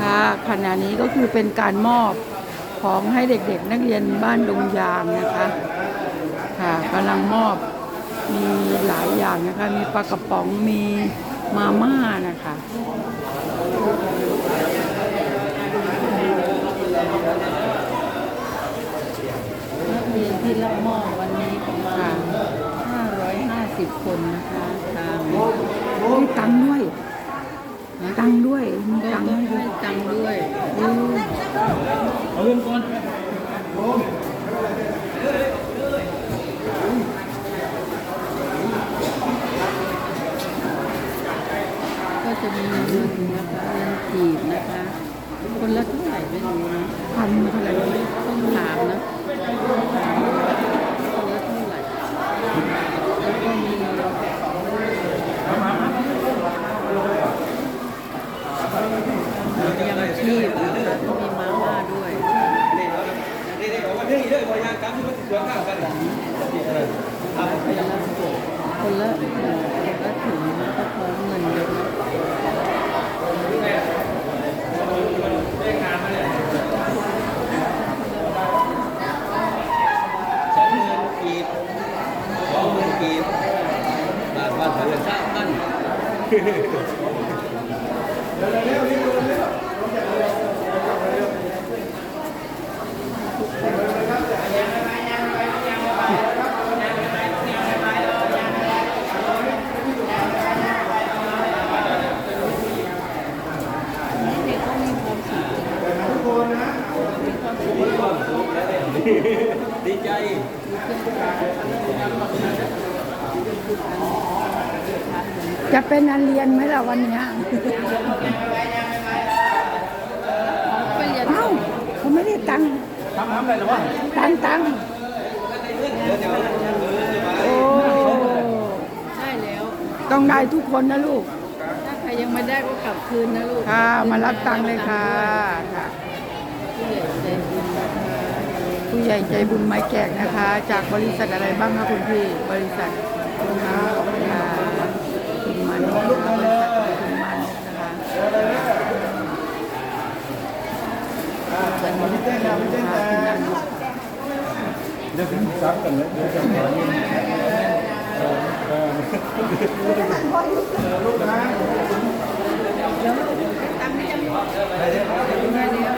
ค่ะขณะนี้ก็คือเป็นการมอบของให้เด็กๆ นักเรียนบ้านดงยางนะคะค่ะกำลังมอบมีหลายอย่างนะคะ มีปลากระป๋องมีมาม่านะคะนักเรียนที่รับมอบวันนี้ประมาณ550 คนนะคะทางมีตังด้วย ตังค์ด้วยมีก็ตังค์ต้องให้ด้วยให้ตังค์ด้วยเออเอาเงินก่อนก็จะมีเงินนะคะเงินกีบนะคะ คนละเท่าไหร่ไม่รู้นะพันเท่าไหร่ไม่รู้ ต้องถามนะคนละเท่าไหร่แล้วก็มียังชีพนะคะมีมาม่าด้วย คนละคนละถุงแล้วก็พร้อมเงินเยองหมื่นกีบสองหมื่นกีบบาทบาทเดือนสามพัน เด็กก็มีความสุข ดีใจ จะ เป็นอันเรียนไหมล่ะวันเนี้ยไปเรียนเอ้าเขาไม่ได้ตังค์ทำทำอะไรหรอวะตังค์ตังค์โอ้ได้แล้ว ต้องได้ทุกคนนะลูก ถ้าใครยังไม่ได้ก็กลับคืนนะลูก ค่ะ มารับตังค์เลยค่ะค่ะผู้ใหญ่ใจบุญนะคะผู้ใหญ่ใจบุญไม้แจกนะคะ จากบริษัทอะไรบ้างคะคุณพี่ บริษัทค่ะคุณ มานพนะคะบริษัทคุณมานพนะคะเป็นมนุษย์ค่ะคุณมานเดี๋ยวถึงซักกันเลยเดี๋ยวจะขอนี่ลูกนะ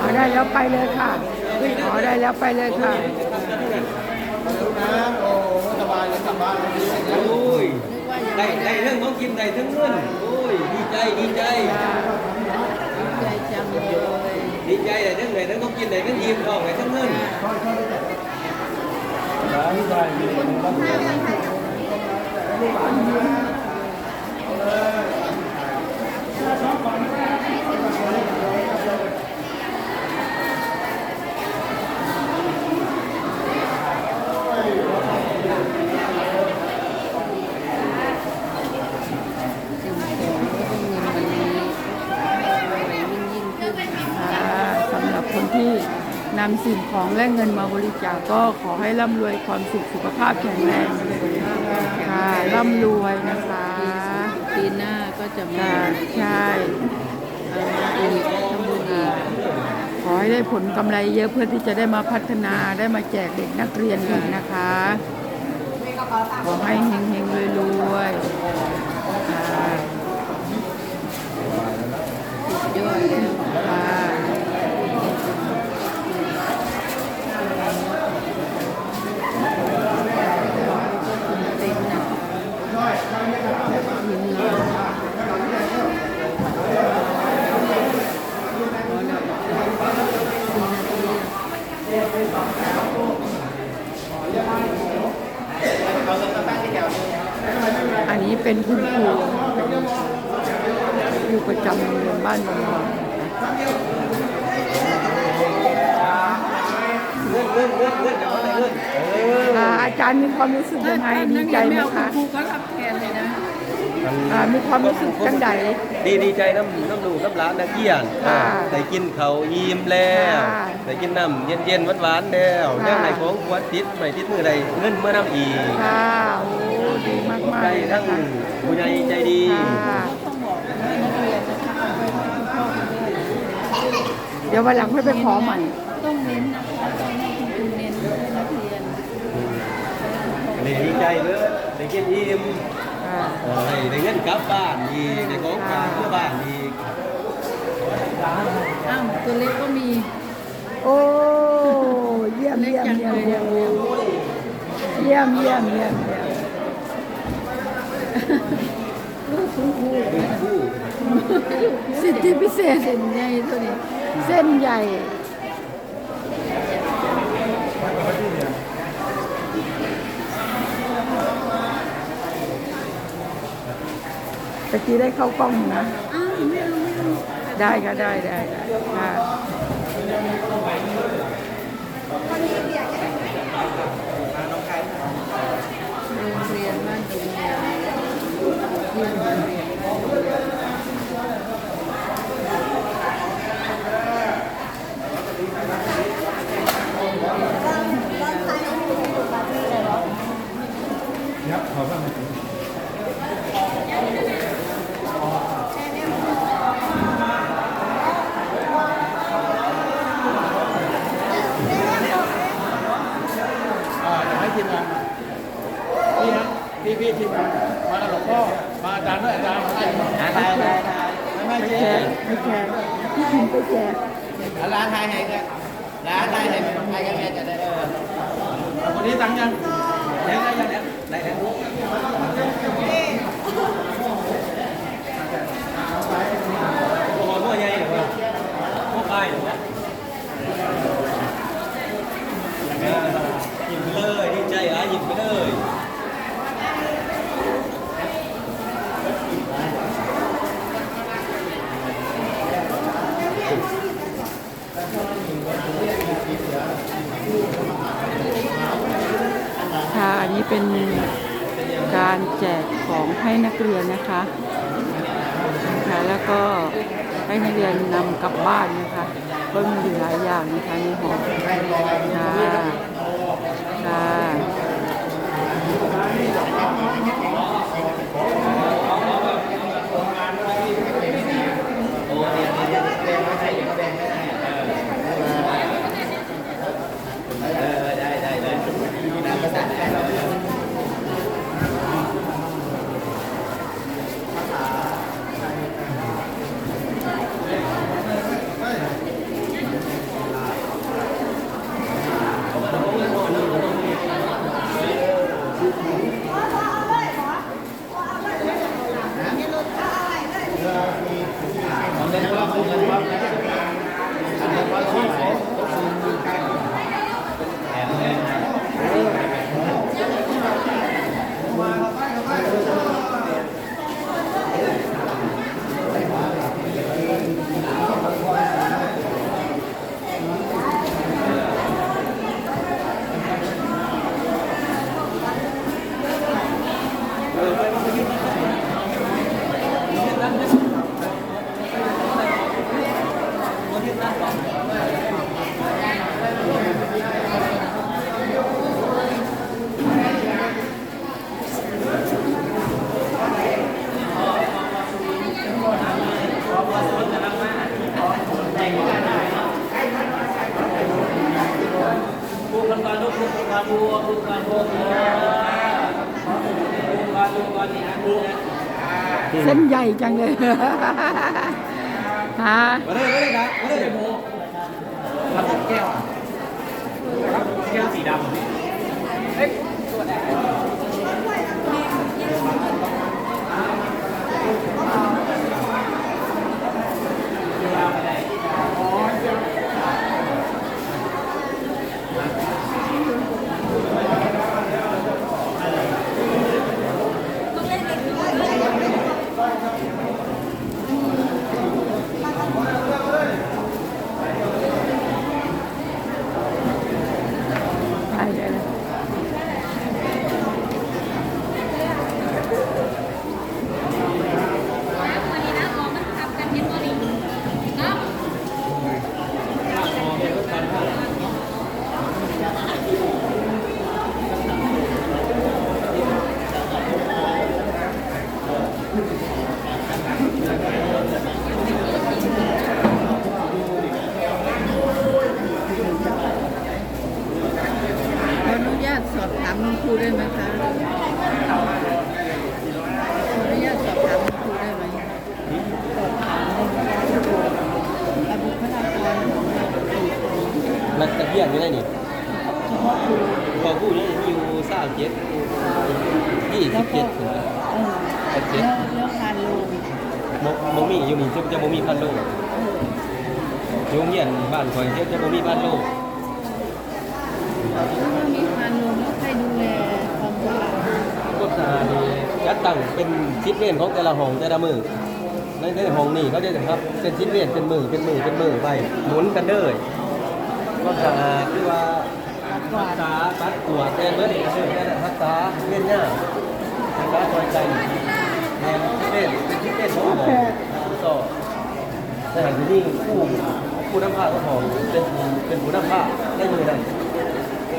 ขอได้แล้วไปเลยค่ะขอได้แล้วไปเลยค่ะโอ้สบายเลยกลับานโอ้ย ได้ได้เรื่องน้องกินได้ทั้งเงินโอ้ยดีใจดีใจ ใจจังเลยดีใจได้ทั้งได้ทั้งน้องกินได้ทั้งยิ้มออกได้ทั้งเงินได้ได้ จึงขอให้เงินวันนี้ยิ่งยิ่งขึ้นนะคะ ค่ะสำหรับคนที่นำสิ่งของและเงินมาบริจาคก็ขอให้ร่ำรวยความสุขสุขภาพแข็งแรงค่ะร่ำรวยนะคะปีหน้าก็จะมาค่ะใช่เอามาอีกทำบุญอีกขอให้ได้ผลกำไรเยอะเพื่อที่จะได้มาพัฒนาได้มาแจกเด็กนักเรียนอีกนะคะ ขอให้เฮงๆรวยๆค่ะสุดยอดแล้วค่ะ เต็มนะยิงเงินพอแล้วสี่นาที อันนี้เป็นคุณครูครูประจำโรงเรียนบ้านบางบอนอย่าว่าแต่เงินเออค่ะอาจารย์มีความรู้สึกยังไงดีใจไหมคะ ครูก็รับ แทนเลยนะอ่ามีความรู้สึกจังใด ดีดีใจน้ำน้ำดูน้ำร้านนักเกียนค่ะได้กินเขาวยิ้มแล้วค่ะได้กินน้ำเย็นเย็นๆหวานๆแล้วค่ะยังไหนของขวัญติดไม่ติดมือใดเงินเมื่อน้ำอีกค่ะโอ้ดีมากมากใจเลยทั้นะงคะผู้ใหญ่ใจดี ค่ะต้องบอกให้นักเรียนนะคะเอาไปให้คุณพ่อคุณแม่เดี๋ยววันหลังค่อยไปขอใหม่ ต้องเน้นนะคะต้องให้คุณครูเน้นให้นักเรียนเด็กดีใจเลยได้กินอิ่มค่ะ เออได้เงินกลับบ้านอีกได้ของฝากเพื่อบ้านอีกอ้าวตัวเล็กก็มีโอ้เยี่ยมเล็กเยี่ยมจังเยี่ยเลมยเยี่ยมเร็วเยี่ยมเยี่ยมเยี่ยมเยี่ยมลูกคุณครูผู้สิทธิพิเศษเส้นใหญ่ตัวนี้ เส้นใหญ่ ตะกี้ได้เข้ากล้องอยู่นะอ้าวไม่เอาไม่เอาได้ค่ะได้ได้ได้ค่ะโรงเรียนบ้านดงยางเที่ยงโรงเรียนบ้านดงยาง อ่าอยากให้ทีมงานนี่นะพี่พี่ทีมงานมากับหลวงพ่อมาอาจารย์ด้วยอาจารย์มาให้ ได้ได้ได้ ไม่ ไป ไม่ แจ เจ๊ กไปแจกพี่พิมพ์ไปแจก ร้านไทยให้กันร้านไทยให้ไทยกันแม่จะได้เออ คนนี้ตังค์ยังได้ได้ยังเนี่ยได้แล้ว พวกมันใหญ่หรือว่าพวกไปหรือว่าหยิบไปเลยดีใจอะหยิบไปเลย ค่ะอั นี้เป็นการแจกของให้นักเรียนนะคะค่ะแล้วก็ให้นักเรียนนำกลับบ้านนะคะก็มีหลายอย่างนะคะในหอค่ะค่ะ ลูกผู้กันผู้ผู้กันผู้ผู้กันผู้กันนี่นะผู้เส้นใหญ่จังเลยฮะมาเลยมาเลยนะมาเลยรับแก้วแก้วสีดำเฮ้ยตัวแดง ได้ได้เลย นักเรียนอยู่ไหนนี่ เฉพาะครู พอผู้นี่มีอยู่สามเจ็ดยี่สิบเจ็ดถึง เอ อแล้วแล้วการลงโมโมมีอยู่นี่จะจะโมมีพันโลกโรงเรียนบ้านคอยจะจะโมมีพันโลกถ้ามีการลงแล้วใครดูแลความสะอาดก็สะอาดนี่จัดตั้งเป็นชิดเล่นของแต่ละห้องแต่ละมือในในห้องนี่เขาจะครับเป็นชิดเล่นเป็นมือเป็นมือเป็นมือไปหมุนกันเลยก็สะอาดที่ว่ารักษาปัดกวาดแต่เมื่อนี่ก็คือแค่รักษาเล่นหน้ารักษาคอยใจ สถานที่นี่ผู้ผู้นำผ้าก็ของเป็นเป็นผู้นำผ้าในมือนั่น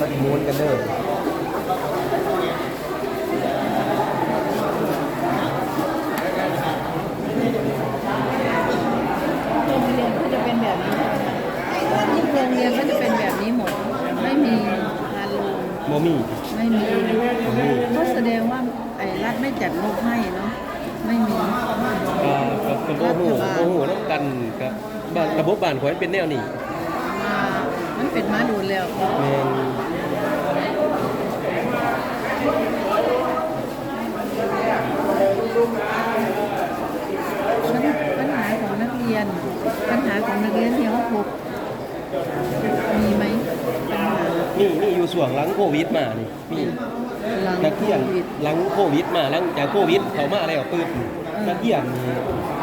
ปฏิมูลกันเด้อโรงเรียนก็จะเป็นแบบนี้ทุกโรงเรียนก็จะเป็นแบบนี้หมด ไม่มีการลงโมมี่ไม่มีก็แสดงว่าไอ้รัฐไม่จัดงบให้เนาะ ไม่มีก็กับกับโมหูโมหูน้ำกันกับบ้านระบบบ้านขอยเป็นแนวนี้มามันเป็นมาดูแล้ว แมนปัญหาของนักเรียน ปัญหาของนักเรียนที่เขาพบมีไหมปัญหานี่นี่อยู่ส่วงหลังโควิดมานี่มี หลังนักโคเรียนวิดหลังโควิดมาหลังจากโควิดเขามาแล้วปึ๊บนักเรียนนี่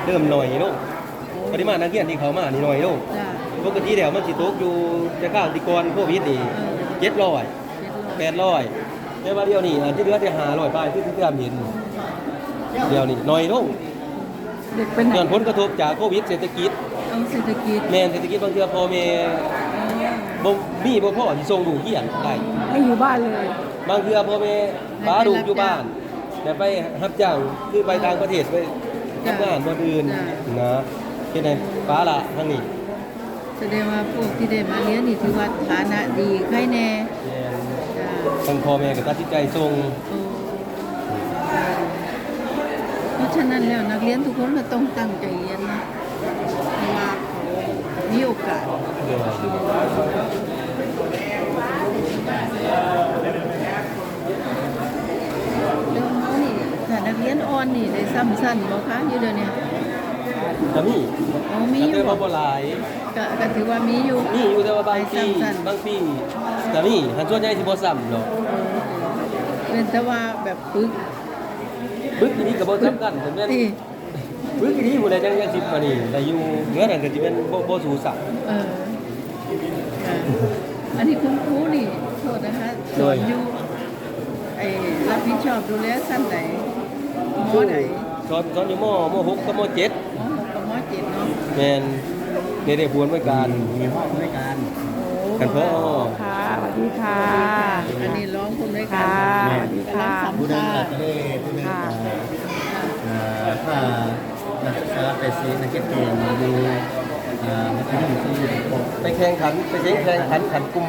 เริ่มหน่อยลงปริมาณนักเรียนที่เขามานี่หน่อยลงจ้ะปกติแล้วมันสิตกอยู่จะข้าวที่ก่อนโควิดนี่เจ็ดร้อยเจ็ดร้อยแปดร้อยแต่ว่าเดียวนี่อันที่เหลือได้หาร้อยไปที่ที่ตามเห็นเดียวนี่น้อยลงเด็กเป็นไหนเกิดผลกระทบจากโควิดเศรษฐกิจเอาเศรษฐกิจแม่นเศรษฐกิจบางเทื่อพ่อแม่บ่มีบ่พ่อที่ส่งลูกเรียนได้ไม่อยู่บ้านเลย บางเทื่อพ่อแม่ป้าลูกอยู่บ้านแต่ไปรับจ้างคือไปต่างประเทศไปทำงานบ่อื่นนะเฮ็ดให้ป้าละทางนี้แสดงว่าพวกที่ได้มาเรียนนี่ถือว่าฐานะดีใครแน่แม่นจ้ะทางพ่อแม่ก็ตัดสินใจส่งโอ้เพราะฉะนั้นแล้วนักเรียนทุกคนก็ต้องตั้งใจเรียนนะเพราะว่าเขามีโอกาส เดี๋ยว แล้วเขา นี่ถ้านักเรียนอ่อนนี่ได้ซ้ำสั้นบ่คะอยู่เดี๋ยวนี้ก็มีอ๋อมีอแต่ยู่ว่าบ่หลายก็ก็ถือว่ามีอยู่ มีอยู่แต่ว่าบางปีสั้นๆบางปีก็มีหันส่วนใหญ่สิบ่ซ้ำหรอกเป็นแต่ว่าแบบปึกบึกทีนี้ก็บ่สำคัญผมแม่นที่บึกทีนี้ผู้ใดจังยังสิบมานี่แต่อยู่เหนือนั้นก็สิเป็นบ่บ่สูสัก เออค่ะอันนี้คุณครูนี่โทษนะคะสอนอยู่ไอ้รับผิดชอบดูแลสั้นไหน มอไหนสอนสอนอยู่มมหกกับมเจ็ดมอหกกับมอเจ็ดเนาะแม่นในได้ผวนไว้การมีห้องไว้การโอ้กันพ่อค่ะสวัสดีค่ะ อันนี้ร้องคุณด้วยกัค่ะนสวัสดีค่ะกำลังผู้สัมนั้นภาษณ์ก็ได้ผู้นั้นค่ะอ่าถ้านักศึกษาไปซีนักเก็ตเกมดูอ่ามัธยมที่ปกไปแข่งขันไปแข่งแข่งขันขันกลุ่ม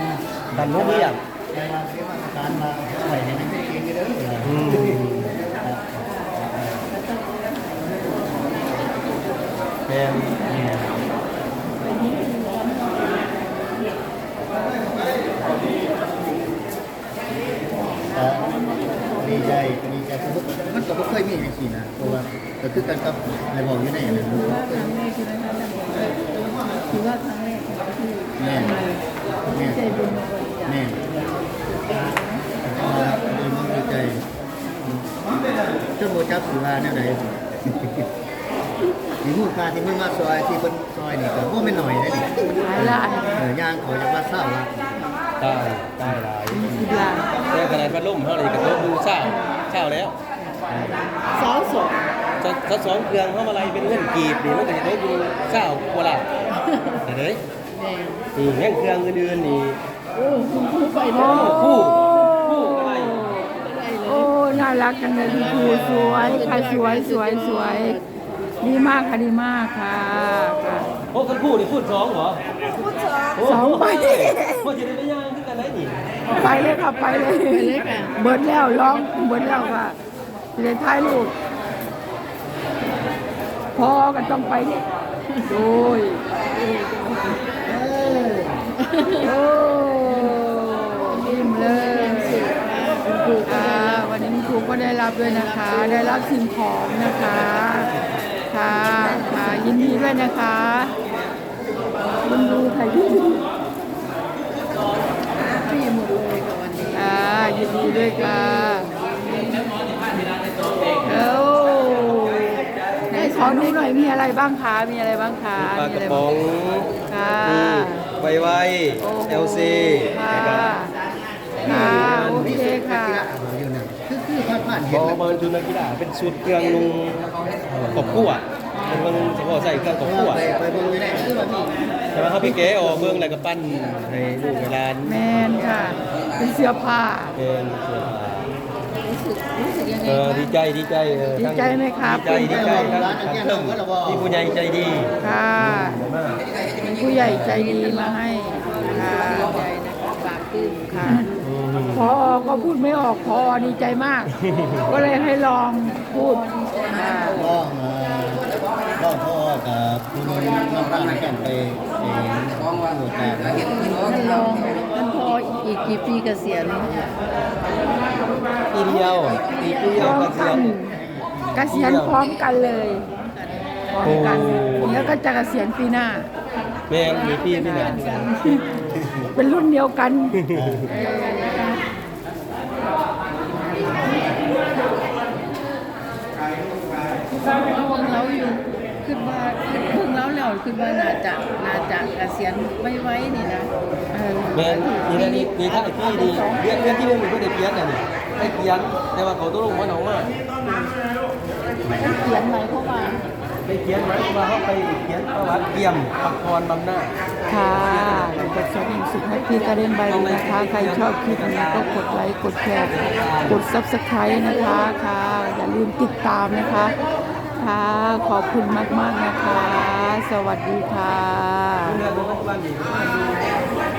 กันโรงเรียนในมาที่มาตรการมาใส่ในนักเก็ตเกมนี่เด้ออื แม่นอ่าดีใจดีใจสมมติมันก็ไม่เคยมีอย่างนี้นะเพราะว่าก็คือกันกับในบอกอยู่ในนั้นถือว่าครั้งแรกใช่ไหมคะถือว่าครั้งแรกที่แม่แม่ใจบุญแม่อ่าดีมากดีใจเจ้าโมจับสุราเนี่ไหน มีมูลค่าที่มึงมาซอยที่เพิ่นซอยนี่ก็บ่แม่นหน่อยนะนี่หลายล้านเออย่างเขาจะว่าเศร้าละตายตายหลายสิบล้านแต่ขนาดพัดลมเท่านี้ก็ตกดูเช้าเช้าแล้วสาวสองถ้าถ้าสองเครื่องเฮามาไล่เป็นเงินกีบนี่มันก็สิตกอยู่เช้ากว่าล่ะเห็นเด้ยแดงนี่แห่งเครื่องอื่นๆนี่โอ้คุณครูไปเลโอ้ยคู่คู่อะไรโอ้น่ารักจังเลยคุณครูสวยค่ะสวยสวยสวย ดีมากค่ะดีมากค่ะค่ะ โอ้คันคู่นี่พูดสองเหรอสองไปพ่อจะได้ไม่ย่างขึ้นกันได้นี่ไปเลยค่ะไปเลยไปเลยค่ะ เบิดแล้วร้องเบิดแล้วค่ะเรียนท้ายลูกพอกันต้องไปนี่โดยเโอ้อิ่มเลยค่ะวันนี้คุณครูก็ได้รับด้วยนะคะ ได้รับสิ่งของนะคะ ค่ะค่ะยินดีด้วยนะคะยินดีค่ะยินดีพี่หมดเลยกับวันนี้ค่ะยินดีด้วยค่ะเอ้าไหนขอดูหน่อยมีอะไรบ้างคะมีอะไรบ้างคะปลากมีระอะไรป๋บ้าองงค่ะมีไวไวโอ้โหเอลซีค่ะค่ะโอเคค่ะคือคือผ่านผ่านบเห็นอแล้วเบิร์นชุดนักกีฬาเป็นชุดเครื่องนุ่งกบกู้อะเป็นเครื่องเฉพาะใส่เครื่องกบกู้อะไปไปเบิ่งไม่ได้คือว่าพี่แต่ว่าเขาพี่เก๋ออกเบื้องอะไรก็ปั้นในลูกในร้านแมนค่ะ เป็นเสื้อผ้าเป็นเสื้อผ้ารู้สึกรู้สึกยังไงเออคะดีใจดีใจเออดีใจไหมครับดีใจดีใจครับเติมที่ผู้ใหญ่ใจดีค่ะผู้ใหญ่ใจดีมาให้ค่ะใจนะคะปากตื้นค่ะ พอก็พูดไม่ออกพอดีใจมาก ก็เลยให้ลองพูดค่ะก็เอ่อก็พ่อกับคุณน้องบ้านกันไปเองพูดแต่ท่านรองท่านพออีกกี่ปีเกษียณปีเดียวปีเดีพยวร้อมก็เสีกัยนเกษียณพร้อมกันเลยพร้อมกันโอ้แล้วก็จะเกษียณปีหน้า แม่งมีปีพี่หนาเป็นรุ่นเดียวกัน เพิ่งเราอยู่ขึ้นมาเพิ่งเราแล้วขึ้นมาน่าจะน่าจะเกษียณไม่ไว้นี่นะเออแม่งนี่นะนี่นี่ถ้าไอ้พี่ดีเรียนเรียนที่เรื่องหนึ่งก็ได้เพี้ยนน่ะนี่ได้เพี้ยนแต่ว่าเขาต้องลงมาหนองมากเขียนไหมเข้ามาไปเพี้ยนไหมว่าเขาไปเพี้ยนประวัติเยี่ยมปักพรบำหน้าค่ะกดสมิงสุดแฮปปี้การเด้นใบเลยนะคะ ใครชอบคลิปนี้ก็กดไลค์ กดแชร์ กด subscribe นะคะ ค่ะ อย่าลืมติดตามนะคะ คะ ขอบคุณมาก ๆ นะคะ สวัสดีค่ะ